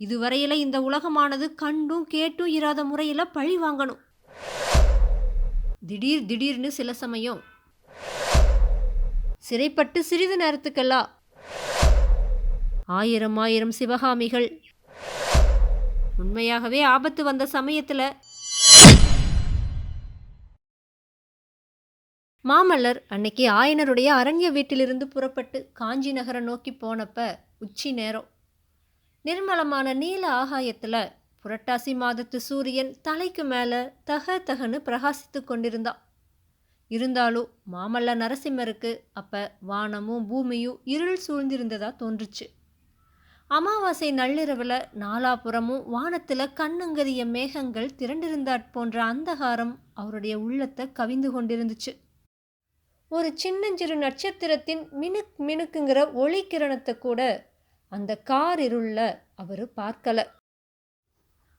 இதுவரையில இந்த உலகமானது கண்டும் கேட்டும் இராத முறையில் பழி வாங்கணும். திடீர் திடீர்னு சில சமயம். சிறைப்பட்டு சிறிது நேரத்துக்கெல்லாம் ஆயிரம் ஆயிரம் சிவகாமிகள். உண்மையாகவே ஆபத்து வந்த சமயத்தில். மாமல்லர் அன்னைக்கு ஆயனருடைய அரண்ய வீட்டிலிருந்து புறப்பட்டு காஞ்சி நகரை நோக்கி போனப்ப உச்சி நேரம். நிர்மலமான நீல ஆகாயத்தில் புரட்டாசி மாதத்து சூரியன் தலைக்கு மேலே தக தகன்னு பிரகாசித்து கொண்டிருந்தான். இருந்தாலும் மாமல்ல நரசிம்மருக்கு அப்போ வானமும் பூமியும் இருள் சூழ்ந்திருந்ததாக தோன்றுச்சு. அமாவாசை நள்ளிரவில் நாலாபுறமும் வானத்தில் கண்ணுங்கரிய மேகங்கள் திரண்டிருந்தாற் போன்ற அந்தகாரம் அவருடைய உள்ளத்தை கவிந்து கொண்டிருந்துச்சு. ஒரு சின்னஞ்சிறு நட்சத்திரத்தின் மினுக் மினுக்குங்கிற ஒளி கிரணத்தை கூட அந்த கார் இருள்ல அவர் பார்க்கல.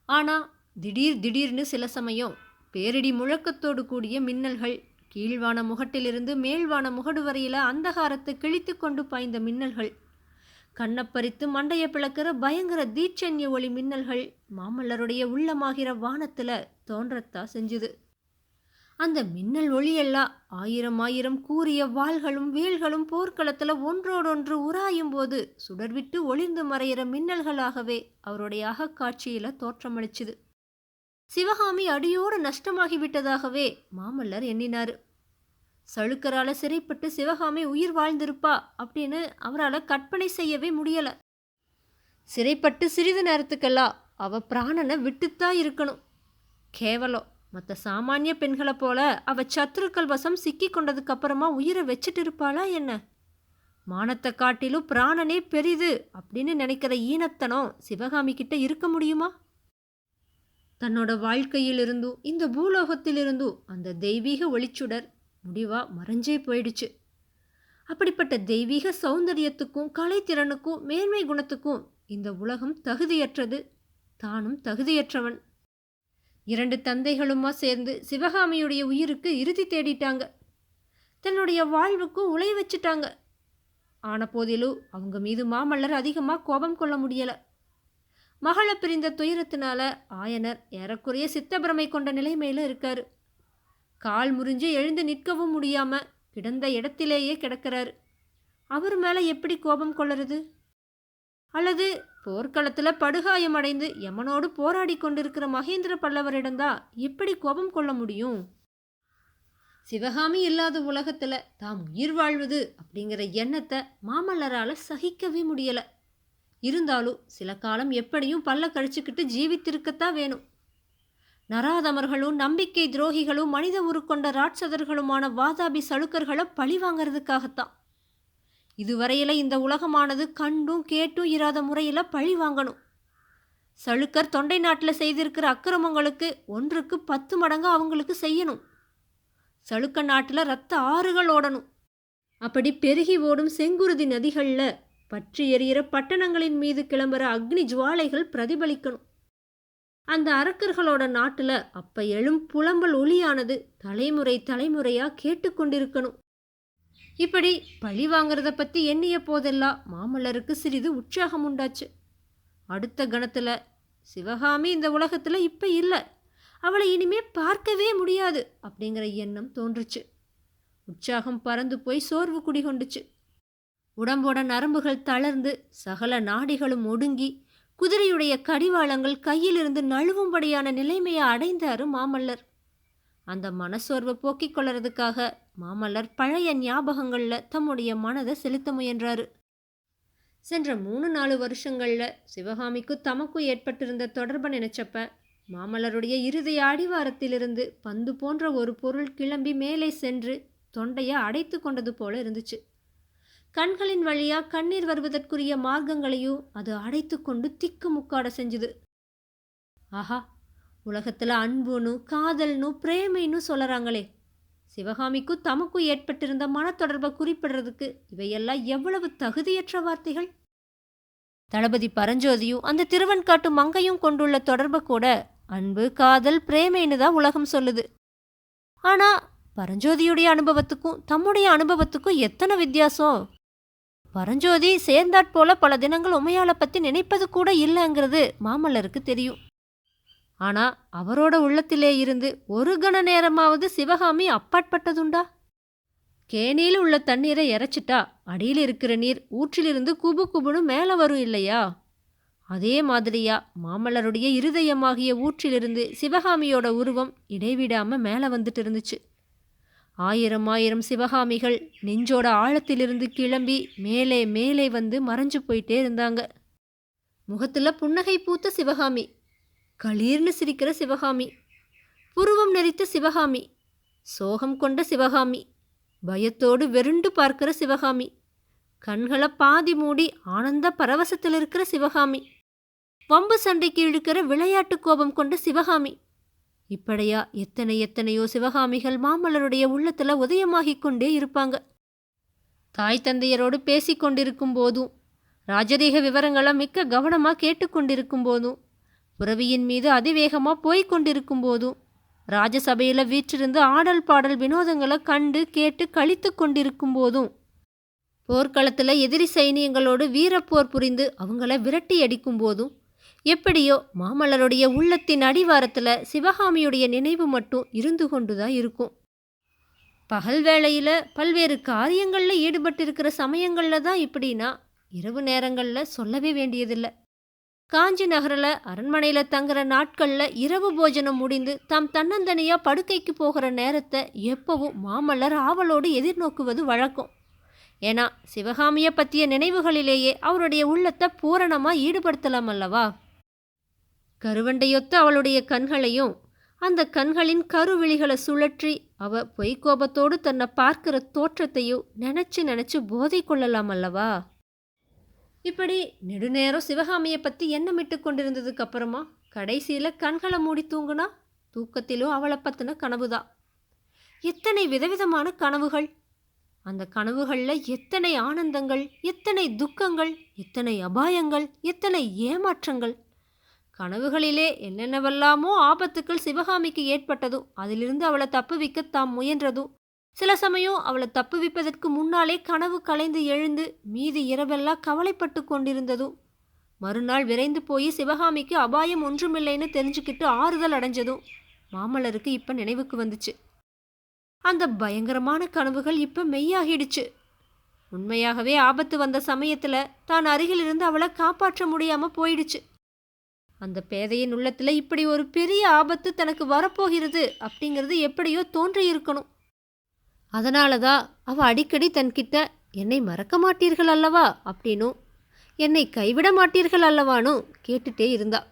ஆனால் திடீர் திடீர்னு சில சமயம் பேரிடி முழக்கத்தோடு கூடிய மின்னல்கள் கீழ்வான முகட்டிலிருந்து மேல்வான முகடு வரையில அந்தகாரத்தை கிழித்து கொண்டு பாய்ந்த மின்னல்கள் கண்ணப்பறித்து மண்டைய பிளக்கிற பயங்கர தீட்சண்ய ஒளி மின்னல்கள் மாமல்லருடைய உள்ளமாகிற வானத்தில் தோன்றத்தா செஞ்சுது. அந்த மின்னல் ஒளியெல்லாம் ஆயிரம் ஆயிரம் கூறிய வாள்களும் வேல்களும் போர்க்களத்தில் ஒன்றோடொன்று உராயும் போது சுடர்விட்டு ஒளிர்ந்து மறையிற மின்னல்களாகவே அவருடைய அகக்காட்சியில் தோற்றமளிச்சுது. சிவகாமி அடியோடு நஷ்டமாகிவிட்டதாகவே மாமல்லர் எண்ணினார். சழுக்கரால் சிறைப்பட்டு சிவகாமி உயிர் வாழ்ந்திருப்பா அப்படின்னு அவரால் கற்பனை செய்யவே முடியலை. சிறைப்பட்டு சிறிது நேரத்துக்கெல்லாம் அவ பிராணனை விட்டுத்தான் இருக்கணும். கேவலம். மற்ற சாமானிய பெண்களை போல அவ சத்துருக்கள் வசம் சிக்கி கொண்டதுக்கு அப்புறமா உயிரை வச்சுட்டு இருப்பாளா என்ன? மானத்தை காட்டிலும் பிராணனே பெரிது அப்படின்னு நினைக்கிற ஈனத்தனம் சிவகாமி கிட்ட இருக்க முடியுமா? தன்னோட வாழ்க்கையிலிருந்தும் இந்த பூலோகத்திலிருந்தும் அந்த தெய்வீக ஒளிச்சுடர் முடிவா மறைஞ்சே போயிடுச்சு. அப்படிப்பட்ட தெய்வீக சௌந்தரியத்துக்கும் கலைத்திறனுக்கும் மேன்மை குணத்துக்கும் இந்த உலகம் தகுதியற்றது. தானும் தகுதியற்றவன். இரண்டு தந்தைகளுமா சேர்ந்து சிவகாமியுடைய உயிருக்கு இறுதி தேடிட்டாங்க. தன்னுடைய வாழ்வுக்கும் உலை வச்சுட்டாங்க. ஆன போதிலும் அவங்க மீது மாமல்லர் அதிகமாக கோபம் கொள்ள முடியலை. மகளை பிரிந்த துயரத்தினால ஆயனர் ஏறக்குறைய சித்தபிரமை கொண்ட நிலைமையில் இருக்கார். கால் முறிஞ்சு எழுந்து நிற்கவும் முடியாமல் கிடந்த இடத்திலேயே கிடக்கிறாரு. அவர் மேலே எப்படி கோபம் கொள்ளுறது அல்லது போர்க்களத்தில் படுகாயம் அடைந்து யமனோடு போராடி கொண்டிருக்கிற மகேந்திர பல்லவரிடம்தான் எப்படி கோபம் கொள்ள முடியும்? சிவகாமி இல்லாத உலகத்தில் தாம் உயிர் வாழ்வது அப்படிங்கிற எண்ணத்தை மாமல்லரால் சகிக்கவே முடியலை. இருந்தாலும் சில காலம் எப்படியும் பல்ல கழிச்சுக்கிட்டு ஜீவித்திருக்கத்தான் வேணும். நராதமர்களும் நம்பிக்கை துரோகிகளும் மனித உருக்கொண்ட ராட்சதர்களுமான வாதாபி சளுக்கர்களை பழி வாங்கிறதுக்காகத்தான். இதுவரையில இந்த உலகமானது கண்டும் கேட்டும் இராத முறையில் பழி வாங்கணும். சளுக்கர் தொண்டை நாட்டில் செய்திருக்கிற அக்கிரமங்களுக்கு ஒன்றுக்கு பத்து மடங்கு அவங்களுக்கு செய்யணும். சளுக்க நாட்டில் ரத்த ஆறுகள் ஓடணும். அப்படி பெருகி ஓடும் செங்குருதி நதிகளில் பற்றி எறிகிற பட்டணங்களின் மீது கிளம்புற அக்னி ஜுவாலைகள் பிரதிபலிக்கணும். அந்த அரக்கர்களோட நாட்டில் அப்ப எழும் புலம்பல் ஒளியானது தலைமுறை தலைமுறையாக கேட்டுக்கொண்டிருக்கணும். இப்படி பழி வாங்கிறத பற்றி எண்ணிய போதெல்லாம் மாமல்லருக்கு சிறிது உற்சாகம் உண்டாச்சு. அடுத்த கணத்தில் சிவகாமி இந்த உலகத்தில் இப்போ இல்லை. அவளை இனிமே பார்க்கவே முடியாது அப்படிங்கிற எண்ணம் தோன்றுச்சு. உற்சாகம் பறந்து போய் சோர்வு குடிகொண்டுச்சு உடம்போட நரம்புகள் தளர்ந்து சகல நாடிகளும் ஒடுங்கி குதிரையுடைய கடிவாளங்கள் கையிலிருந்து நழுவும்படியான நிலைமையை அடைந்தாரு மாமல்லர். அந்த மனசோர்வை போக்கிக் கொள்றதுக்காக மாமல்லர் பழைய ஞாபகங்களில் தம்முடைய மனதை செலுத்த முயன்றாரு. சென்ற மூணு நாலு வருஷங்களில் சிவகாமிக்கு தமக்கும் ஏற்பட்டிருந்த தொடர்பை நினைச்சப்ப மாமல்லருடைய இறுதி அடிவாரத்திலிருந்து பந்து போன்ற ஒரு பொருள் கிளம்பி மேலே சென்று தொண்டையை அடைத்து கொண்டது போல இருந்துச்சு. கண்களின் வழியாக கண்ணீர் வருவதற்குரிய மார்க்கங்களையும் அது அடைத்து கொண்டு திக்கு முக்காட செஞ்சுது. ஆஹா உலகத்தில் அன்புன்னு காதல்னு பிரேமைன்னு சொல்கிறாங்களே சிவகாமிக்கும் தமக்கும் ஏற்பட்டிருந்த மனத்தொடர்பை குறிப்பிடுறதுக்கு இவையெல்லாம் எவ்வளவு தகுதியற்ற வார்த்தைகள்? தளபதி பரஞ்சோதியும் அந்த திருவன்காட்டு மங்கையும் கொண்டுள்ள தொடர்பை கூட அன்பு காதல் பிரேமைன்னு தான் உலகம் சொல்லுது. ஆனால் பரஞ்சோதியுடைய அனுபவத்துக்கும் தம்முடைய அனுபவத்துக்கும் எத்தனை வித்தியாசம்? பரஞ்சோதி சேர்ந்தாற் போல பல தினங்கள் உமையாளை பற்றி நினைப்பது கூட இல்லைங்கிறது மாமல்லருக்கு தெரியும். ஆனா அவரோட உள்ளத்திலே இருந்து ஒரு கண நேரமாவது சிவகாமி அப்பாற்பட்டதுண்டா? கேணியில் உள்ள தண்ணீரை இறைச்சிட்டா அடியில் இருக்கிற நீர் ஊற்றிலிருந்து குபு குபுன்னு மேலே வரும் இல்லையா? அதே மாதிரியா மாமல்லருடைய இருதயமாகிய ஊற்றிலிருந்து சிவகாமியோட உருவம் இடைவிடாம மேலே வந்துட்டு இருந்துச்சு. ஆயிரம் ஆயிரம் சிவகாமிகள் நெஞ்சோட ஆழத்திலிருந்து கிளம்பி மேலே மேலே வந்து மறைஞ்சு போயிட்டே இருந்தாங்க. முகத்தில் புன்னகை பூத்த சிவகாமி களீர்னு சிரிக்கிற சிவகாமி. புருவம் நெறித்த சிவகாமி. சோகம் கொண்ட சிவகாமி. பயத்தோடு வெருண்டு பார்க்கிற சிவகாமி. கண்களை பாதி மூடி ஆனந்த பரவசத்தில் இருக்கிற சிவகாமி. வம்பு சண்டைக்கு இழுக்கிற விளையாட்டு கோபம் கொண்ட சிவகாமி. இப்படையா எத்தனை எத்தனையோ சிவகாமிகள் மாமல்லருடைய உள்ளத்தில் உதயமாகிக் கொண்டே இருப்பாங்க. தாய் தந்தையரோடு பேசிக் கொண்டிருக்கும் போதும் ராஜரீக விவரங்களை மிக்க கவனமாக கேட்டுக்கொண்டிருக்கும் போதும் புறவியின் மீது அதிவேகமாக போய்கொண்டிருக்கும் போதும் ராஜசபையில் வீற்றிருந்து ஆடல் பாடல் வினோதங்களை கண்டு கேட்டு கழித்து கொண்டிருக்கும் போதும் போர்க்களத்தில் எதிரி சைனியங்களோடு வீரப்போர் புரிந்து அவங்கள விரட்டி அடிக்கும் போதும் எப்படியோ மாமல்லருடைய உள்ளத்தின் அடிவாரத்தில் சிவகாமியுடைய நினைவு மட்டும் இருந்து கொண்டுதான் இருக்கும். பகல் வேளையில் பல்வேறு காரியங்களில் ஈடுபட்டிருக்கிற சமயங்களில் தான் இப்படின்னா இரவு நேரங்களில் சொல்லவே வேண்டியதில்லை. காஞ்சி நகரில் அரண்மனையில் தங்குற நாட்களில் இரவு போஜனம் முடிந்து தாம் தன்னந்தனியாக படுக்கைக்கு போகிற நேரத்தை எப்பவும் மாமல்லர் ஆவலோடு எதிர்நோக்குவது வழக்கம். ஏன்னா சிவகாமியை பற்றிய நினைவுகளிலேயே அவருடைய உள்ளத்தை பூரணமாக ஈடுபடுத்தலாம் அல்லவா? கருவண்டையொத்த அவளுடைய கண்களையும் அந்த கண்களின் கருவிழிகளை சுழற்றி அவ பொய்க்கோபத்தோடு தன்னை பார்க்கிற தோற்றத்தையும் நினச்சி நினச்சி போதை கொள்ளலாம் அல்லவா? இப்படி நெடுநேரம் சிவகாமியை பற்றி எண்ணமிட்டு கொண்டிருந்ததுக்கு அப்புறமா கடைசியில் கண்களை மூடி தூங்குனா தூக்கத்திலும் அவளை பற்றின கனவுதான் எத்தனை விதவிதமான கனவுகள். அந்த கனவுகளில் எத்தனை ஆனந்தங்கள் எத்தனை துக்கங்கள் எத்தனை அபாயங்கள் எத்தனை ஏமாற்றங்கள். கனவுகளிலே என்னென்னவெல்லாமோ ஆபத்துக்கள் சிவகாமிக்கு ஏற்பட்டதோ அதிலிருந்து அவளை தப்புவிக்க தாம் முயன்றதும். சில சமயம் அவளை தப்புவிப்பதற்கு முன்னாலே கனவு கலைந்து எழுந்து மீதி இரவெல்லாம் கவலைப்பட்டு கொண்டிருந்ததும். மறுநாள் விரைந்து போய் சிவகாமிக்கு அபாயம் ஒன்றுமில்லைன்னு தெரிஞ்சுக்கிட்டு ஆறுதல் அடைஞ்சதும் மாமல்லருக்கு இப்ப நினைவுக்கு வந்துச்சு. அந்த பயங்கரமான கனவுகள் இப்ப மெய்யாகிடுச்சு. உண்மையாகவே ஆபத்து வந்த சமயத்தில் தான் அருகிலிருந்து அவளை காப்பாற்ற முடியாமல் போயிடுச்சு. அந்த பேதையின் உள்ளத்தில் இப்படி ஒரு பெரிய ஆபத்து தனக்கு வரப்போகிறது அப்படிங்கிறது எப்படியோ தோன்றியிருக்கணும். அதனால தான் அவள் அடிக்கடி தன்கிட்ட என்னை மறக்க மாட்டீர்கள் அல்லவா? அப்படின்னும் என்னை கைவிட மாட்டீர்கள் அல்லவானும் கேட்டுட்டே இருந்தா.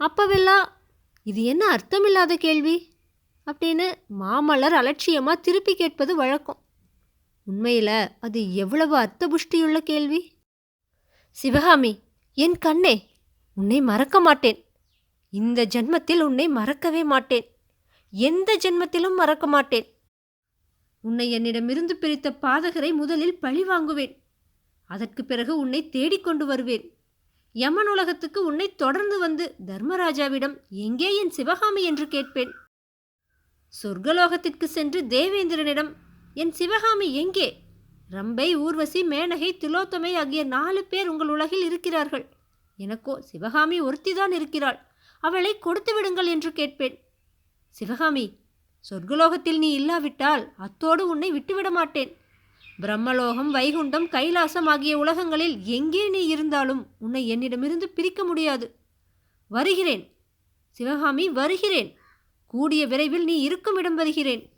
அப்பவெல்லாம் இது என்ன அர்த்தமில்லாத கேள்வி? அப்படின்னு மாமல்லர் அலட்சியமாக திருப்பி கேட்பது வழக்கம். உண்மையில் அது எவ்வளவு அர்த்தபுஷ்டியுள்ள கேள்வி? சிவகாமி என் கண்ணே உன்னை மறக்க மாட்டேன். இந்த ஜென்மத்தில் உன்னை மறக்கவே மாட்டேன். எந்த ஜென்மத்திலும் மறக்க மாட்டேன். உன்னை என்னிடமிருந்து பிரித்த பாதகரை முதலில் பழி வாங்குவேன். அதற்கு பிறகு உன்னை தேடிக்கொண்டு வருவேன். யமன் உலகத்துக்கு உன்னை தொடர்ந்து வந்து தர்மராஜாவிடம் எங்கே என் சிவகாமி? என்று கேட்பேன். சொர்க்கலோகத்திற்கு சென்று தேவேந்திரனிடம் என் சிவகாமி எங்கே? ரம்பை ஊர்வசி மேனகை திலோத்தமை ஆகிய நாலு பேர் உங்கள் உலகில் இருக்கிறார்கள். எனக்கோ சிவகாமி ஒருத்திதான் இருக்கிறாள். அவளை கொடுத்து விடுங்கள் என்று கேட்பேன். சிவகாமி சொர்க்கலோகத்தில் நீ இல்லாவிட்டால் அத்தோடு உன்னை விட்டுவிட மாட்டேன். பிரம்மலோகம் வைகுண்டம் கைலாசம் ஆகிய உலகங்களில் எங்கே நீ இருந்தாலும் உன்னை என்னிடமிருந்து பிரிக்க முடியாது. வருகிறேன். சிவகாமி வருகிறேன். கூடிய விரைவில் நீ இருக்கும் இடம் வருகிறேன்.